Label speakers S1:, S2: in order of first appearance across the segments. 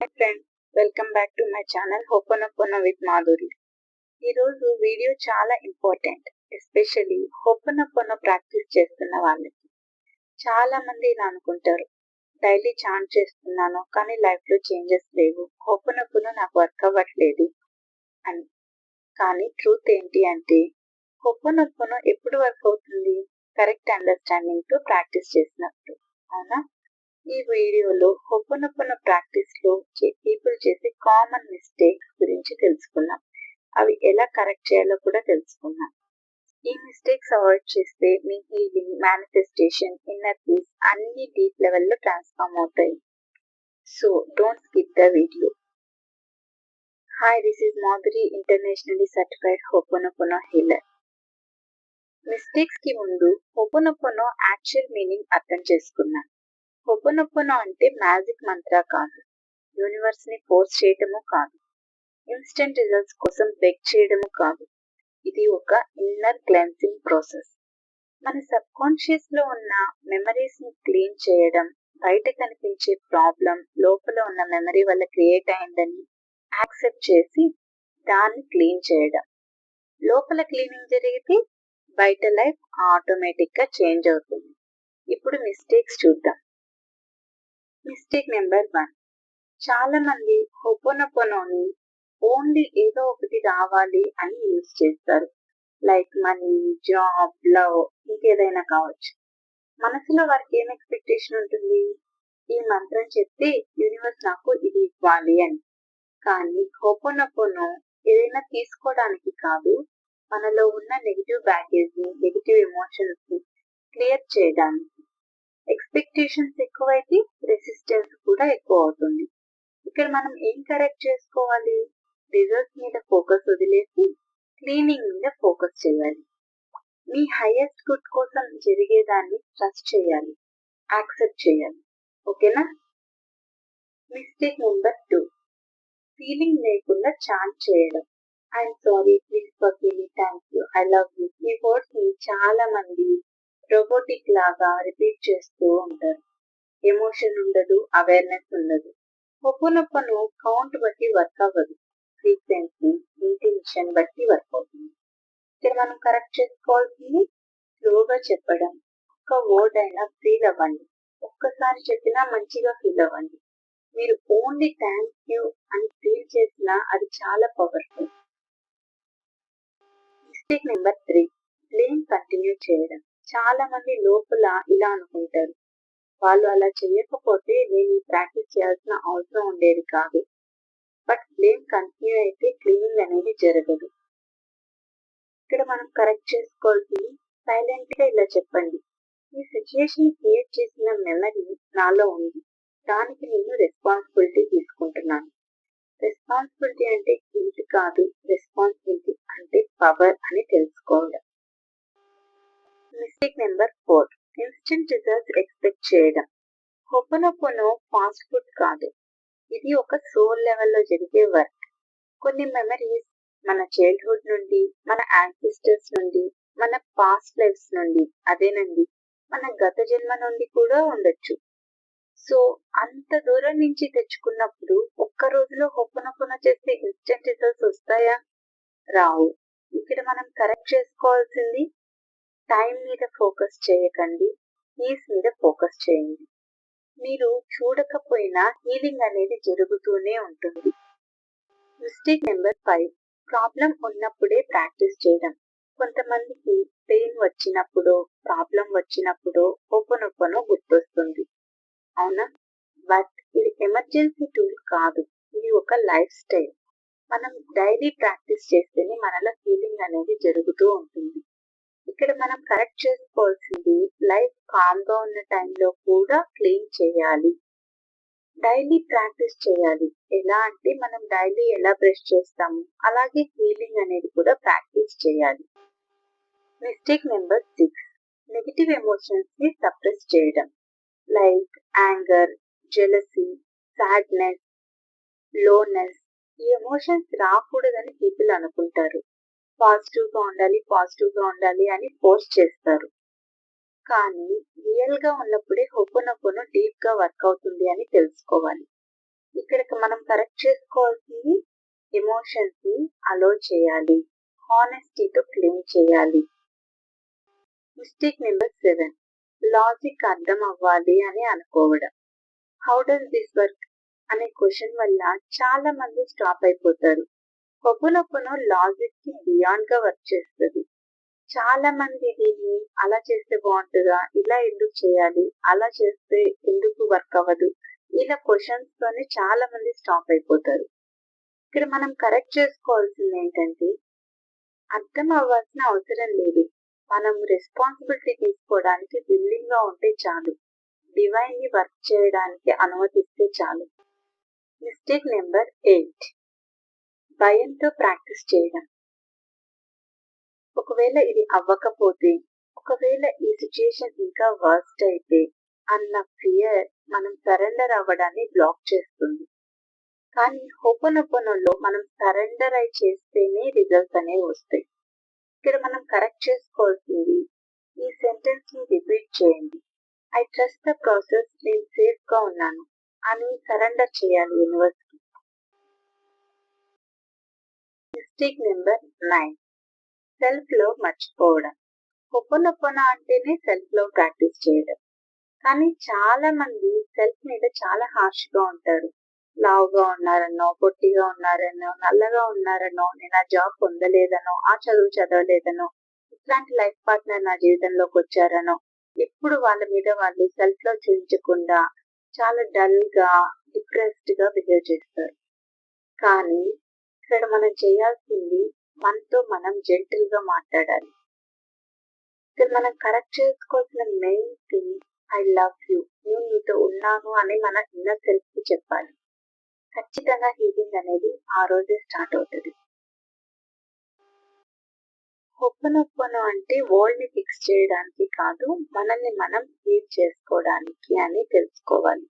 S1: Hi welcome back to my channel hooponopono with Madhuri ఈరోజు video చాలా important especially హోపనొప్పన practice చేస్తున్న వాళ్ళకి. చాలా మంది ఇలా అనుకుంటారు డైలీ చాంట్ చేస్తున్నాను కానీ లైఫ్లో చేంజెస్ లేవు హోపనొప్పన నాకు వర్క్ అవ్వట్లేదు అని. కానీ ట్రూత్ ఏంటి అంటే హోపనొప్పన ఎప్పుడు వర్క్ అవుతుంది? కరెక్ట్ అండర్స్టాండింగ్తో ప్రాక్టీస్ చేసినప్పుడు అవునా? ఈ వీడియోలో హొప్పనొప్పన ప్రాక్టీస్లో పీపుల్ చేసే కామన్ మిస్టేక్ గురించి తెలుసుకున్నాం అవి ఎలా కరెక్ట్ చేయాలో కూడా తెలుసుకున్నాం ఈ మిస్టేక్స్ అవాయిడ్ చేస్తే మీ హీలింగ్ మేనిఫెస్టేషన్ ఇన్నర్ పీస్ అన్ని డీప్ లెవెల్లో ట్రాన్స్ఫార్మ్ అవుతాయి. So don't skip the video hi this is Madhuri internationally certified hooponopono healer మిస్టేక్స్కి ముందు హోపనొపనో యాక్చువల్ మీనింగ్ అర్థం చేసుకున్నాను హొపనొప్పనో అంటే మ్యాజిక్ మంత్ర కాదు. యూనివర్స్ని ఫోర్స్ చేయటము కాదు. ఇన్స్టెంట్ రిజల్ట్స్ కోసం బెగ్ చేయడము కాదు. ఇది ఒక ఇన్నర్ క్లెన్సింగ్ ప్రాసెస్. మన సబ్ కాన్షియస్లో ఉన్న మెమరీస్ని క్లీన్ చేయడం బయట కనిపించే ప్రాబ్లం లోపల ఉన్న మెమరీ వల్ల క్రియేట్ అయిందని యాక్సెప్ట్ చేసి దాన్ని క్లీన్ చేయడం. లోపల క్లీనింగ్ జరిగితే బయట లైఫ్ ఆటోమేటిక్గా చేంజ్ అవుతుంది. ఇప్పుడు మిస్టేక్స్ చూద్దాం. Mistake number one. చాలా మంది హొపోనొపోనోని ఓన్లీ ఏదో ఒకటి రావాలి అని యూజ్ చేస్తారు. లైక్ మనీ జాబ్ లవ్ ఇంకేదైనా కావచ్చు. మనసులో వారికి ఏం ఎక్స్పెక్టేషన్ ఉంటుంది? ఈ మంత్రం చెప్తే యూనివర్స్ నాకు ఇది ఇవ్వాలి అని. కానీ హోపోనొపోనో ఏదైనా తీసుకోవడానికి కాదు మనలో ఉన్న నెగిటివ్ బ్యాగేజ్ని నెగిటివ్ ఎమోషన్స్ని క్లియర్ చేయడానికి ఎక్స్పెక్టేషన్స్ ఎక్కువైతే రెసిస్టెన్స్ కూడా ఎక్కువ అవుతుంది ఇక్కడ మనం ఏం కరెక్ట్ చేసుకోవాలి? రిజల్ట్స్ మీద ఫోకస్ వదిలేసి క్లీనింగ్ మీద ఫోకస్ చేయాలి. మీ హైయెస్ట్ గుడ్ కోసం జరిగేదాన్ని ట్రస్ట్ చేయాలి. యాక్సెప్ట్ చేయాలి. ఓకేనా మిస్టేక్ నెంబర్ టూ ఫీలింగ్ లేకుండా ఛాన్ చేయడం. I'm sorry please for me thank you I love you ఈ వర్డ్స్ని చాలా మంది రోబోటిక్ లాగా రిపీట్ చేస్తూ ఉంటారు. ఎమోషన్ ఉండదు అవేర్నెస్ ఉండదు. ఒప్పునొప్పను కౌంట్ బట్టి వర్క్ అవ్వదు. ఫ్రీక్వెన్సీ ఇంటెన్షన్ బట్టి వర్క్ అవుతుంది. ఇక్కడ మనం కరెక్ట్ చేసుకోవాల్సింది స్లోగా చెప్పడం. ఒక్క వర్డ్ అయినా ఫీల్ అవ్వండి. ఒక్కసారి చెప్పినా మంచిగా ఫీల్ అవ్వండి. మీరు ఓన్లీ థ్యాంక్ యూ అని ఫీల్ చేసినా అది చాలా powerful mistake number three blame continue చేయడం. చాలా మంది లోపల ఇలా అనుకుంటారు. వాళ్ళు అలా చేయకపోతే నేను ఈ ప్రాక్టీస్ చేయాల్సిన అవసరం ఉండేది కాదు. బట్ బ్లేమ్ కంటిన్యూ అయితే క్లీనింగ్ అనేది జరగదు. ఇక్కడ మనం కరెక్ట్ చేసుకోవాల్సింది సైలెంట్గా ఇలా చెప్పండి. ఈ సిచ్యుయేషన్ క్రియేట్ చేసిన మెమరీ నాలో ఉంది. దానికి నేను రెస్పాన్సిబిలిటీ తీసుకుంటున్నాను. రెస్పాన్సిబిలిటీ అంటే ఇంటి కాదు రెస్పాన్సిబిలిటీ అంటే పవర్ అని తెలుసుకోవడం. Mistake number four instant results expect చేయడం. హొపనొపొనో ఫాస్ట్ ఫుడ్ కాదు. ఇది ఒక సోల్ లెవెల్లో జరిగే వర్క్ కొన్ని మెమరీస్ మన చైల్డ్హుడ్ నుండి మన యాన్సిస్టర్స్ నుండి మన పాస్ట్ లైఫ్స్ నుండి అదేనండి మన గత జన్మ నుండి కూడా ఉండొచ్చు. సో అంత దూరం నుంచి తెచ్చుకున్నప్పుడు ఒక్క రోజులో హొప్పనొప్పన చేస్తే ఇన్స్టెంట్ రిజల్ట్స్ వస్తాయా? రావు. ఇక్కడ మనం కరెక్ట్ చేసుకోవాల్సింది టైం మీద ఫోకస్ చేయకండి ఈజ్ మీద ఫోకస్ చేయండి. మీరు చూడకపోయినా హీలింగ్ అనేది జరుగుతూనే ఉంటుంది. మిస్టేక్ నెంబర్ ఫైవ్ ప్రాబ్లం ఉన్నప్పుడే ప్రాక్టీస్ చేయడం. కొంతమందికి పెయిన్ వచ్చినప్పుడు ప్రాబ్లం వచ్చినప్పుడు ఒప్పనొప్పనో గుర్తొస్తుంది. అవునా? బట్ ఇది ఎమర్జెన్సీ టూల్ కాదు ఇది ఒక లైఫ్ స్టైల్ మనం డైలీ ప్రాక్టీస్ చేస్తేనే మనలో హీలింగ్ అనేది జరుగుతూ ఉంటుంది. ఇక్కడ మనం కరెక్ట్ చేసుకోవాల్సింది లైఫ్ కామ్గా ఉన్న టైంలో కూడా క్లీన్ చేయాలి. డైలీ ప్రాక్టీస్ చేయాలి. ఎలా అంటే మనం డైలీ ఎలా బ్రష్ చేస్తాము అలాగే హీలింగ్ అనేది కూడా ప్రాక్టీస్ చేయాలి. మిస్టేక్ నెంబర్ సిక్స్ నెగిటివ్ ఎమోషన్స్ని సప్రెస్ చేయడం. Like anger jealousy sadness loneliness ఈ ఎమోషన్స్ రాకూడదని పీపుల్ అనుకుంటారు. పాజిటివ్గా ఉండాలి పాజిటివ్గా ఉండాలి అని పోస్ట్ చేస్తారు. కానీ రియల్గా ఉన్నప్పుడే హొప్పనొప్పను డీప్గా వర్క్ అవుతుంది అని తెలుసుకోవాలి. ఇక్కడ మనం కరెక్ట్ చేసుకోవాల్సింది ఎమోషన్స్ని అలో చేయాలి. హానెస్టీతో క్లెయిమ్ చేయాలి. మిస్టేక్ నెంబర్ సెవెన్ లాజిక్ అర్థం అవ్వాలి అని అనుకోవడం. హౌ డస్ దిస్ వర్క్ అనే క్వశ్చన్ వల్ల చాలా మంది స్టాప్ అయిపోతారు. పొప్పునొప్పును లాజిక్కి బియాండ్గా వర్క్ చేస్తుంది. చాలా మంది దీన్ని అలా చేస్తే బాగుంటుందా? ఇలా ఎందుకు చేయాలి? అలా చేస్తే ఎందుకు వర్క్ అవ్వదు? ఇలా క్వశ్చన్స్ తోనే చాలా మంది స్టాప్ అయిపోతారు. ఇక్కడ మనం కరెక్ట్ చేసుకోవాల్సింది ఏంటంటే అర్థం అవ్వాల్సిన అవసరం లేదు. మనం రెస్పాన్సిబిలిటీ తీసుకోవడానికి విల్లింగ్గా ఉంటే చాలు. డివైన్ని వర్క్ చేయడానికి అనుమతిస్తే చాలు. Mistake number eight. భయంతో ప్రాక్టీస్ చేయడం. ఒకవేళ ఇది అవ్వకపోతే ఒకవేళ ఈ సిచ్యుయేషన్ ఇంకా వర్స్ట్ అయితే అన్న ఫియర్ మనం సరెండర్ అవ్వడాన్ని బ్లాక్ చేస్తుంది. కానీ హోపనొప్పనలో మనం సరెండర్ అయి చేస్తేనే రిజల్ట్స్ అనేవి వస్తాయి. ఇక్కడ మనం కరెక్ట్ చేసుకోవాల్సింది ఈ సెంటెన్స్ని రిపీట్ చేయండి. ఐ ట్రస్ట్ ద ప్రాసెస్ నేను సేఫ్గా ఉన్నాను. అని సరెండర్ చేయాలి యూనివర్స్కి mistake number nine. Self love మర్చిపోవడం. ఒప్పనొప్పన అంటేనే సెల్ఫ్ లవ్ ప్రాక్టీస్ చేయడం. కానీ చాలా మంది సెల్ఫ్ మీద చాలా హార్ష్గా ఉంటారు. లావుగా ఉన్నారనో పొట్టిగా ఉన్నారనో నల్లగా ఉన్నారనో నేను ఆ జాబ్ పొందలేదనో ఆ చదువు చదవలేదనో ఇట్లాంటి లైఫ్ పార్ట్నర్ నా జీవితంలోకి వచ్చారనో ఎప్పుడు వాళ్ళ మీద వాళ్ళు సెల్ఫ్ లవ్ చూపించకుండా చాలా డల్గా డిప్రెస్డ్గా బిహేవ్ చేస్తారు. కానీ ఇక్కడ మనం చేయాల్సింది మనతో మనం జెంటిల్గా మాట్లాడాలి. ఇక్కడ మనం కరెక్ట్ చేసుకోవాల్సిన main thing I love you నేను మీతో ఉన్నాను అని మన ఇన్నర్ సెల్ఫ్కి చెప్పాలి. ఖచ్చితంగా హీలింగ్ అనేది ఆ రోజే స్టార్ట్ అవుతుంది. ఒప్పనొప్పను అంటే వరల్డ్ని ఫిక్స్ చేయడానికి కాదు మనల్ని మనం హీల్ చేసుకోవడానికి అని తెలుసుకోవాలి.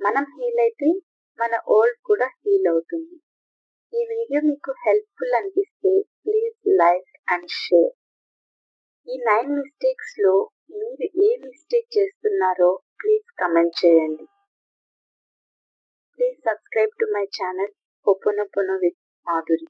S1: మనం హీల్ అయితే మన ఓల్డ్ కూడా హీల్ అవుతుంది. ఈ వీడియో మీకు హెల్ప్ఫుల్ అనిపిస్తే ప్లీజ్ లైక్ అండ్ షేర్ ఈ నైన్ మిస్టేక్స్లో మీరు ఏ మిస్టేక్ చేస్తున్నారో ప్లీజ్ కమెంట్ చేయండి. Please subscribe to my channel hooponopono with Madhuri